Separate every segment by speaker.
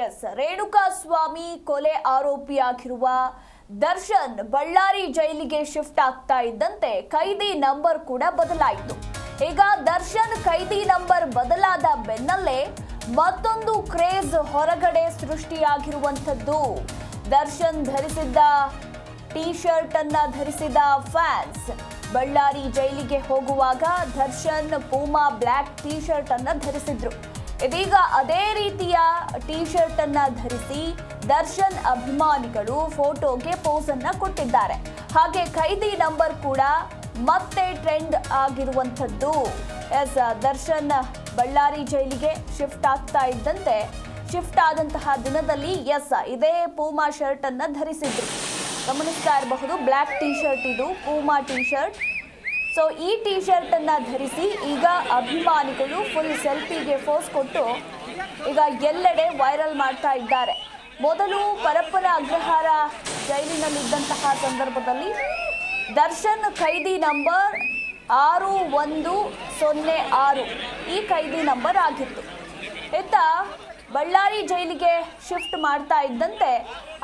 Speaker 1: S. Renuka ಸ್ವಾಮಿ ಕೊಲೆ ಆರೋಪಿಯಾಗಿರುವ ದರ್ಶನ್ ಬಳ್ಳಾರಿ ಜೈಲಿಗೆ shift ಆಗ್ತಾ ಇದ್ದಂತೆ ಕೈದಿ ನಂಬರ್ ಕೂಡ ಬದಲಾಯಿತು. ಈಗ ದರ್ಶನ್ ಕೈದಿ ನಂಬರ್ ಬದಲಾದ ಬೆನ್ನಲ್ಲೇ ಮತ್ತೊಂದು ಕ್ರೇಜ್ ಹೊರಗಡೆ ಸೃಷ್ಟಿಯಾಗಿರುವಂಥದ್ದು. ದರ್ಶನ್ ಧರಿಸಿದ್ದ ಟಿ ಶರ್ಟ್ ಅನ್ನ ಧರಿಸಿದ ಫ್ಯಾನ್ಸ್. ಬಳ್ಳಾರಿ ಜೈಲಿಗೆ ಹೋಗುವಾಗ Darshan Puma black T shirt ಅನ್ನ ಧರಿಸಿದ್ರು. ಇದೀಗ ಅದೇ ರೀತಿಯ ಟೀ ಶರ್ಟ್ ಅನ್ನ ಧರಿಸಿ ದರ್ಶನ್ ಅಭಿಮಾನಿಗಳು ಫೋಟೋಗೆ ಪೋಸ್ ಅನ್ನ ಕೊಟ್ಟಿದ್ದಾರೆ. ಹಾಗೆ ಖೈದಿ ನಂಬರ್ ಕೂಡ ಮತ್ತೆ ಟ್ರೆಂಡ್ ಆಗಿರುವಂಥದ್ದು. ಎಸ್ ದರ್ಶನ್ ಬಳ್ಳಾರಿ ಜೈಲಿಗೆ ಶಿಫ್ಟ್ ಆಗ್ತಾ ಇದ್ದಂತೆ. ಶಿಫ್ಟ್ ಆದಂತಹ ದಿನದಲ್ಲಿ ಎಸ್ ಇದೇ ಪೂಮಾ ಶರ್ಟ್ ಅನ್ನ ಧರಿಸಿದ್ರು. ಗಮನಿಸ್ತಾ ಇರಬಹುದು ಬ್ಲ್ಯಾಕ್ ಟಿ ಶರ್ಟ್ ಇದು ಪೂಮಾ ಟಿ ಶರ್ಟ್ ಸೊ ಈ ಟಿ ಶರ್ಟ್ ಅನ್ನ ಧರಿಸಿ ಈಗ ಅಭಿಮಾನಿಗಳು ಫುಲ್ ಸೆಲ್ಫಿಗೆ ಫೋಸ್ ಕೊಟ್ಟು ಈಗ ಎಲ್ಲೆಡೆ ವೈರಲ್ ಮಾಡ್ತಾ ಇದ್ದಾರೆ. ಮೊದಲು ಪರಪ್ಪನ ಅಗ್ರಹಾರ ಜೈಲಿನಲ್ಲಿದ್ದಂತಹ ಸಂದರ್ಭದಲ್ಲಿ ದರ್ಶನ್ ಖೈದಿ ನಂಬರ್ ಆರು ಒಂದು ಸೊನ್ನೆ ಆರು. ಈ ಖೈದಿ ನಂಬರ್ ಆಗಿತ್ತು. ಇತ್ತ ಬಳ್ಳಾರಿ ಜೈಲಿಗೆ ಶಿಫ್ಟ್ ಮಾಡ್ತಾ ಇದ್ದಂತೆ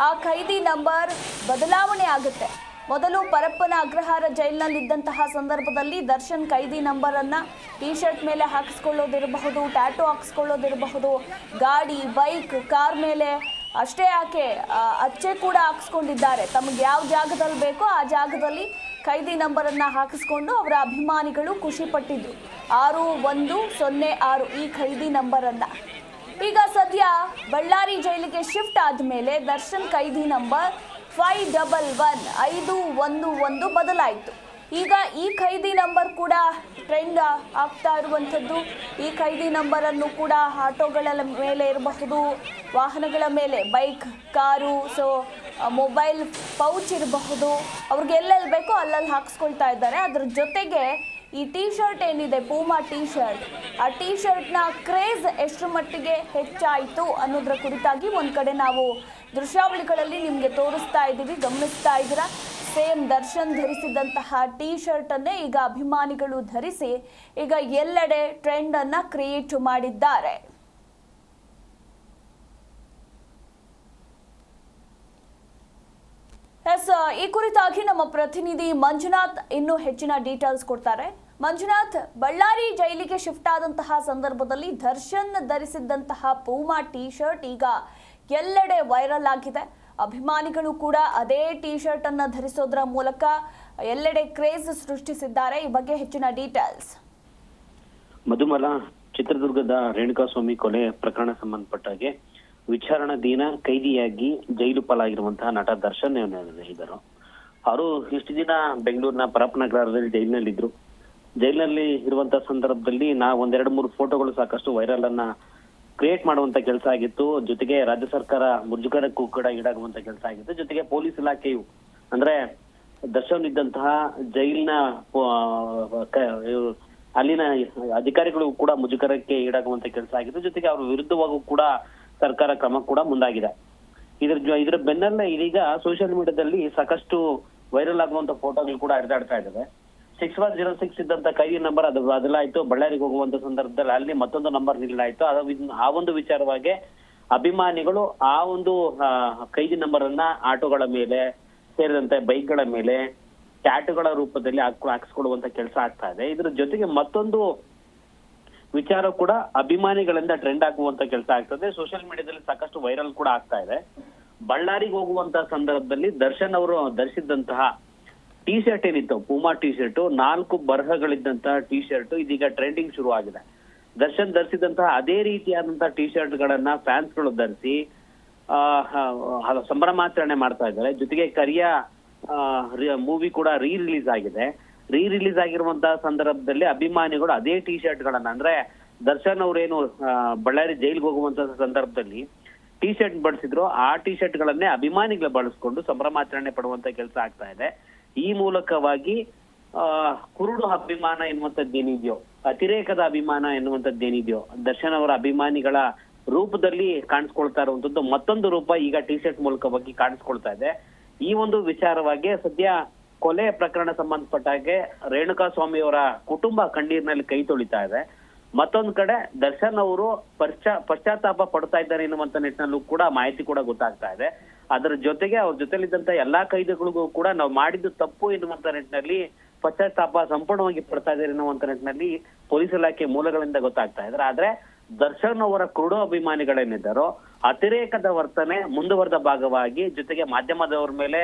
Speaker 1: ಆ ಖೈದಿ ನಂಬರ್ ಬದಲಾವಣೆ ಆಗುತ್ತೆ. ಮೊದಲು ಪರಪ್ಪನ ಅಗ್ರಹಾರ ಜೈಲಿನಲ್ಲಿದ್ದಂತಹ ಸಂದರ್ಭದಲ್ಲಿ ದರ್ಶನ್ ಖೈದಿ ನಂಬರನ್ನು ಟಿ ಶರ್ಟ್ ಮೇಲೆ ಹಾಕಿಸ್ಕೊಳ್ಳೋದಿರಬಹುದು, ಟ್ಯಾಟೋ ಹಾಕಿಸ್ಕೊಳ್ಳೋದಿರಬಹುದು, ಗಾಡಿ, ಬೈಕ್, ಕಾರ್ ಮೇಲೆ ಅಷ್ಟೇ ಯಾಕೆ ಅಚ್ಚೆ ಕೂಡ ಹಾಕಿಸ್ಕೊಂಡಿದ್ದಾರೆ. ತಮಗೆ ಯಾವ ಜಾಗದಲ್ಲಿ ಬೇಕೋ ಆ ಜಾಗದಲ್ಲಿ ಖೈದಿ ನಂಬರನ್ನು ಹಾಕಿಸ್ಕೊಂಡು ಅವರ ಅಭಿಮಾನಿಗಳು ಖುಷಿ ಪಟ್ಟಿದ್ರು. ಆರು ಒಂದು ಸೊನ್ನೆ ಆರು ಈ ಖೈದಿ ನಂಬರನ್ನು. ಈಗ ಸದ್ಯ ಬಳ್ಳಾರಿ ಜೈಲಿಗೆ ಶಿಫ್ಟ್ ಆದಮೇಲೆ ದರ್ಶನ್ ಖೈದಿ ನಂಬರ್ ಫೈವ್ ಡಬಲ್ ಒನ್ ಐದು ಒಂದು ಒಂದು ಬದಲಾಯಿತು. ಈಗ ಈ ಖೈದಿ ನಂಬರ್ ಕೂಡ ಟ್ರೆಂಡ್ ಆಗ್ತಾ ಇರುವಂಥದ್ದು. ಈ ಖೈದಿ ನಂಬರನ್ನು ಕೂಡ ಆಟೋಗಳ ಮೇಲೆ ಇರಬಹುದು. ವಾಹನಗಳ ಮೇಲೆ bike car so mobile pouch ಇರಬಹುದು. ಅವ್ರಿಗೆ ಎಲ್ಲೆಲ್ಲಿ ಬೇಕೋ ಅಲ್ಲಲ್ಲಿ ಹಾಕ್ಸ್ಕೊಳ್ತಾ ಇದ್ದಾರೆ. ಅದ್ರ ಜೊತೆಗೆ ಈ ಟೀ ಶರ್ಟ್ ಏನಿದೆ? ಪೂಮಾ ಟೀ ಶರ್ಟ್ ಆ ಟೀ ಶರ್ಟ್ನ ಕ್ರೇಜ್ ಎಷ್ಟರ ಮಟ್ಟಿಗೆ ಹೆಚ್ಚಾಯಿತು ಅನ್ನೋದ್ರ ಕುರಿತಾಗಿ ಒಂದು ಕಡೆ ನಾವು ದೃಶ್ಯಾವಳಿಗಳಲ್ಲಿ ನಿಮಗೆ ತೋರಿಸ್ತಾ ಇದ್ದೀವಿ, ಗಮನಿಸ್ತಾ ಇದ್ದೀರಾ. ಸೇಮ್ ದರ್ಶನ್ ಧರಿಸಿದಂತಹ ಟೀ ಶರ್ಟನ್ನೇ ಈಗ ಅಭಿಮಾನಿಗಳು ಧರಿಸಿ ಈಗ ಎಲ್ಲೆಡೆ ಟ್ರೆಂಡನ್ನು ಕ್ರಿಯೇಟ್ ಮಾಡಿದ್ದಾರೆ ಎಸ್ ಈ ಕುರಿತಾಗಿ ನಮ್ಮ ಪ್ರತಿನಿಧಿ ಮಂಜುನಾಥ್ ಇನ್ನೂ ಹೆಚ್ಚಿನ ಡೀಟೇಲ್ಸ್ ಕೊಡ್ತಾರೆ. ಮಂಜುನಾಥ್, ಬಳ್ಳಾರಿ ಜೈಲಿಗೆ ಶಿಫ್ಟ್ ಆದಂತಹ ಸಂದರ್ಭದಲ್ಲಿ ದರ್ಶನ್ ಧರಿಸಿದ್ದಂತಹ ಪೂಮಾ ಟೀ ಶರ್ಟ್ ಈಗ ಎಲ್ಲೆಡೆ ವೈರಲ್ ಆಗಿದೆ. ಅಭಿಮಾನಿಗಳು ಕೂಡ ಅದೇ ಟೀ ಶರ್ಟ್ ಅನ್ನು ಧರಿಸೋದ್ರ ಮೂಲಕ ಎಲ್ಲೆಡೆ ಕ್ರೇಜ್ ಸೃಷ್ಟಿಸಿದ್ದಾರೆ. ಈ ಬಗ್ಗೆ ಹೆಚ್ಚಿನ ಡೀಟೇಲ್ಸ್.
Speaker 2: ಮಧುಮಲ, ಚಿತ್ರದುರ್ಗದ ರೇಣುಕಾಸ್ವಾಮಿ ಕೊಲೆ ಪ್ರಕರಣ ಸಂಬಂಧಪಟ್ಟಾಗೆ ವಿಚಾರಣಾಧೀನ ಕೈದಿಯಾಗಿ ಜೈಲು ಪಾಲಾಗಿರುವಂತಹ ನಟ ದರ್ಶನ್ ಇದ್ದರು ಅವರು ಇಷ್ಟು ದಿನ ಬೆಂಗಳೂರಿನ ಪರಪ್ಪನಗರದಲ್ಲಿ ಜೈಲಿನಲ್ಲಿದ್ರು. ಜೈಲಿನಲ್ಲಿ ಇರುವಂತಹ ಸಂದರ್ಭದಲ್ಲಿ ನಾ ಒಂದೆರಡು ಮೂರು ಫೋಟೋಗಳು ಸಾಕಷ್ಟು ವೈರಲ್ ಅನ್ನ ಕ್ರಿಯೇಟ್ ಮಾಡುವಂತ ಕೆಲಸ ಆಗಿತ್ತು. ಜೊತೆಗೆ ರಾಜ್ಯ ಸರ್ಕಾರ ಮುಜುಗರಕ್ಕೂ ಕೂಡ ಈಡಾಗುವಂತ ಕೆಲಸ ಆಗಿತ್ತು. ಜೊತೆಗೆ ಪೊಲೀಸ್ ಇಲಾಖೆಯು ಅಂದ್ರೆ ದರ್ಶನ್ ಇದ್ದಂತಹ ಜೈಲಿನ ಅಲ್ಲಿನ ಅಧಿಕಾರಿಗಳು ಕೂಡ ಮುಜುಗರಕ್ಕೆ ಈಡಾಗುವಂತ ಕೆಲಸ ಆಗಿತ್ತು. ಜೊತೆಗೆ ಅವ್ರ ವಿರುದ್ಧವಾಗೂ ಕೂಡ ಸರ್ಕಾರ ಕ್ರಮ ಕೂಡ ಮುಂದಾಗಿದೆ. ಇದ್ರ ಇದ್ರ ಬೆನ್ನಲ್ಲೇ ಇದೀಗ ಸೋಷಿಯಲ್ ಮೀಡಿಯಾದಲ್ಲಿ ಸಾಕಷ್ಟು ವೈರಲ್ ಆಗುವಂತ ಫೋಟೋಗಳು ಕೂಡ ಹರಿದಾಡ್ತಾ ಇದ್ದಾವೆ ಸಿಕ್ಸ್ ಒನ್ ಜೀರೋ ಸಿಕ್ಸ್ ಇದ್ದಂತ ಕೈದಿ ನಂಬರ್ ಅದು ಬದಲಾಯಿತು ಬಳ್ಳಾರಿಗೆ ಹೋಗುವಂತ ಸಂದರ್ಭದಲ್ಲಿ ಅಲ್ಲಿ ಮತ್ತೊಂದು ನಂಬರ್ ನೀಡಲಾಯ್ತು. ಅದು ಆ ಒಂದು ವಿಚಾರವಾಗಿ ಅಭಿಮಾನಿಗಳು ಆ ಒಂದು ಕೈದಿ ನಂಬರ್ ಅನ್ನ ಆಟೋಗಳ ಮೇಲೆ ಸೇರಿದಂತೆ ಬೈಕ್ಗಳ ಮೇಲೆ ಟ್ಯಾಟುಗಳ ರೂಪದಲ್ಲಿ ಹಾಕ್- ಹಾಕಿಸ್ಕೊಡುವಂತ ಕೆಲಸ ಆಗ್ತಾ ಇದೆ. ಇದ್ರ ಜೊತೆಗೆ ಮತ್ತೊಂದು ವಿಚಾರ ಕೂಡ ಅಭಿಮಾನಿಗಳಿಂದ ಟ್ರೆಂಡ್ ಆಗುವಂತ ಕೆಲಸ ಆಗ್ತದೆ. ಸೋಷಿಯಲ್ ಮೀಡಿಯಾದಲ್ಲಿ ಸಾಕಷ್ಟು ವೈರಲ್ ಕೂಡ ಆಗ್ತಾ ಇದೆ. ಬಳ್ಳಾರಿಗೆ ಹೋಗುವಂತ ಸಂದರ್ಭದಲ್ಲಿ ದರ್ಶನ್ ಅವರು ಧರಿಸಿದ್ದಂತಹ ಟಿ ಶರ್ಟ್ ಏನಿತ್ತು? ಪೂಮಾ ಟಿ ಶರ್ಟ್ ನಾಲ್ಕು ಬರಹಗಳಿದ್ದಂತಹ ಟಿ ಶರ್ಟ್ ಇದೀಗ ಟ್ರೆಂಡಿಂಗ್ ಶುರು ಆಗಿದೆ. ದರ್ಶನ್ ಧರಿಸಿದಂತಹ ಅದೇ ರೀತಿಯಾದಂತಹ ಟಿ ಶರ್ಟ್ ಗಳನ್ನ ಫ್ಯಾನ್ಸ್ಗಳು ಧರಿಸಿ ಸಂಭ್ರಮಾಚರಣೆ ಮಾಡ್ತಾ ಇದ್ದಾರೆ. ಜೊತೆಗೆ ಕರಿಯ ಮೂವಿ ಕೂಡ ರೀ ರಿಲೀಸ್ ಆಗಿದೆ. ರೀ ರಿಲೀಸ್ ಆಗಿರುವಂತಹ ಸಂದರ್ಭದಲ್ಲಿ ಅಭಿಮಾನಿಗಳು ಅದೇ ಟಿ ಶರ್ಟ್ ಗಳನ್ನ ಅಂದ್ರೆ ದರ್ಶನ್ ಅವ್ರೇನು ಬಳ್ಳಾರಿ ಜೈಲ್ಗೆ ಹೋಗುವಂತ ಸಂದರ್ಭದಲ್ಲಿ ಟಿ ಶರ್ಟ್ ಬಳಸಿದ್ರು, ಆ ಟಿ ಶರ್ಟ್ ಗಳನ್ನೇ ಅಭಿಮಾನಿಗಳು ಬಳಸ್ಕೊಂಡು ಸಂಭ್ರಮಾಚರಣೆ ಪಡುವಂತ ಕೆಲಸ ಆಗ್ತಾ ಇದೆ. ಈ ಮೂಲಕವಾಗಿ ಕುರುಡು ಅಭಿಮಾನ ಎನ್ನುವಂಥದ್ದು ಏನಿದೆಯೋ, ಅತಿರೇಕದ ಅಭಿಮಾನ ಎನ್ನುವಂಥದ್ದು ಏನಿದೆಯೋ, ದರ್ಶನ್ ಅವರ ಅಭಿಮಾನಿಗಳ ರೂಪದಲ್ಲಿ ಕಾಣಿಸ್ಕೊಳ್ತಾ ಇರುವಂತದ್ದು ಮತ್ತೊಂದು ರೂಪ ಈಗ ಟಿ ಶರ್ಟ್ ಮೂಲಕವಾಗಿ ಕಾಣಿಸ್ಕೊಳ್ತಾ ಇದೆ. ಈ ಒಂದು ವಿಚಾರವಾಗಿ ಸದ್ಯ ಕೊಲೆ ಪ್ರಕರಣ ಸಂಬಂಧಪಟ್ಟ ಹಾಗೆ ರೇಣುಕಾ ಸ್ವಾಮಿ ಅವರ ಕುಟುಂಬ ಕಣ್ಣೀರಿನಲ್ಲಿ ಕೈ ತೊಳಿತಾ ಇದೆ. ಮತ್ತೊಂದು ಕಡೆ ದರ್ಶನ್ ಅವರು ಪಶ್ಚಾ, ಪಶ್ಚಾತ್ತಾಪ ಪಡ್ತಾ ಇದ್ದಾರೆ ಎನ್ನುವಂತ ನಿಟ್ಟಿನಲ್ಲೂ ಕೂಡ ಮಾಹಿತಿ ಕೂಡ ಗೊತ್ತಾಗ್ತಾ ಇದೆ. ಅದರ ಜೊತೆಗೆ ಅವ್ರ ಜೊತೆಲಿದ್ದಂತ ಎಲ್ಲಾ ಕೈದಿಗಳಿಗೂ ಕೂಡ ನಾವು ಮಾಡಿದ್ದು ತಪ್ಪು ಎನ್ನುವಂತ ನಿಟ್ಟಿನಲ್ಲಿ ಪಶ್ಚಾತ್ತಾಪ ಸಂಪೂರ್ಣವಾಗಿ ಪಡ್ತಾ ಇದ್ದಾರೆ ಎನ್ನುವಂತ ನಿಟ್ಟಿನಲ್ಲಿ ಪೊಲೀಸ್ ಇಲಾಖೆ ಮೂಲಗಳಿಂದ ಗೊತ್ತಾಗ್ತಾ ಇದ್ದಾರೆ. ಆದ್ರೆ ದರ್ಶನ್ ಅವರ ಕುರುಡು ಅಭಿಮಾನಿಗಳೇನಿದ್ದಾರೋ, ಅತಿರೇಕದ ವರ್ತನೆ ಮುಂದುವರೆದ ಭಾಗವಾಗಿ ಜೊತೆಗೆ ಮಾಧ್ಯಮದವರ ಮೇಲೆ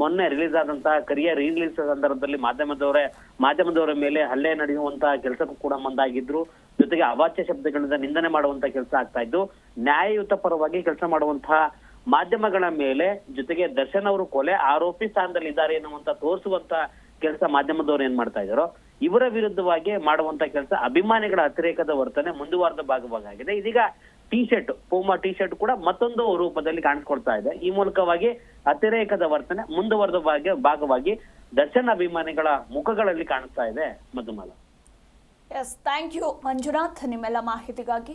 Speaker 2: ಮೊನ್ನೆ ರಿಲೀಸ್ ಆದಂತಹ ಕರಿಯ ರಿಲೀಸ್ ಸಂದರ್ಭದಲ್ಲಿ ಮಾಧ್ಯಮದವರೇ, ಮಾಧ್ಯಮದವರ ಮೇಲೆ ಹಲ್ಲೆ ನಡೆಯುವಂತಹ ಕೆಲಸಕ್ಕೂ ಕೂಡ ಮುಂದಾಗಿದ್ರು. ಜೊತೆಗೆ ಅವಾಚ್ಯ ಶಬ್ದಗಳಿಂದ ನಿಂದನೆ ಮಾಡುವಂತ ಕೆಲಸ ಆಗ್ತಾ ಇದ್ದು ನ್ಯಾಯಯುತ ಪರವಾಗಿ ಕೆಲಸ ಮಾಡುವಂತಹ ಮಾಧ್ಯಮಗಳ ಮೇಲೆ, ಜೊತೆಗೆ ದರ್ಶನ್ ಅವರು ಕೊಲೆ ಆರೋಪಿ ಸ್ಥಾನದಲ್ಲಿ ಇದ್ದಾರೆ ಎನ್ನುವಂತ ತೋರಿಸುವಂತ ಕೆಲಸ ಮಾಧ್ಯಮದವರು ಏನ್ ಮಾಡ್ತಾ ಇದಾರೋ ಇವರ ವಿರುದ್ಧವಾಗಿ ಮಾಡುವಂತ ಕೆಲಸ ಅಭಿಮಾನಿಗಳ ಅತಿರೇಕದ ವರ್ತನೆ ಮುಂದುವರೆದ ಭಾಗವಾಗಿದೆ. ಇದೀಗ T shirt Puma T shirt ಕೂಡ ಮತ್ತೊಂದು ರೂಪದಲ್ಲಿ ಕಾಣಿಸ್ಕೊಳ್ತಾ ಇದೆ. ಈ ಮೂಲಕವಾಗಿ ಅತಿರೇಕದ ವರ್ತನೆ ಮುಂದುವರೆದ ಭಾಗ ಭಾಗವಾಗಿ ದರ್ಶನ್ ಅಭಿಮಾನಿಗಳ ಮುಖಗಳಲ್ಲಿ ಕಾಣಿಸ್ತಾ ಇದೆ Madhumala.
Speaker 1: Yes thank you Manjunath, ನಿಮ್ಮೆಲ್ಲ ಮಾಹಿತಿಗಾಗಿ.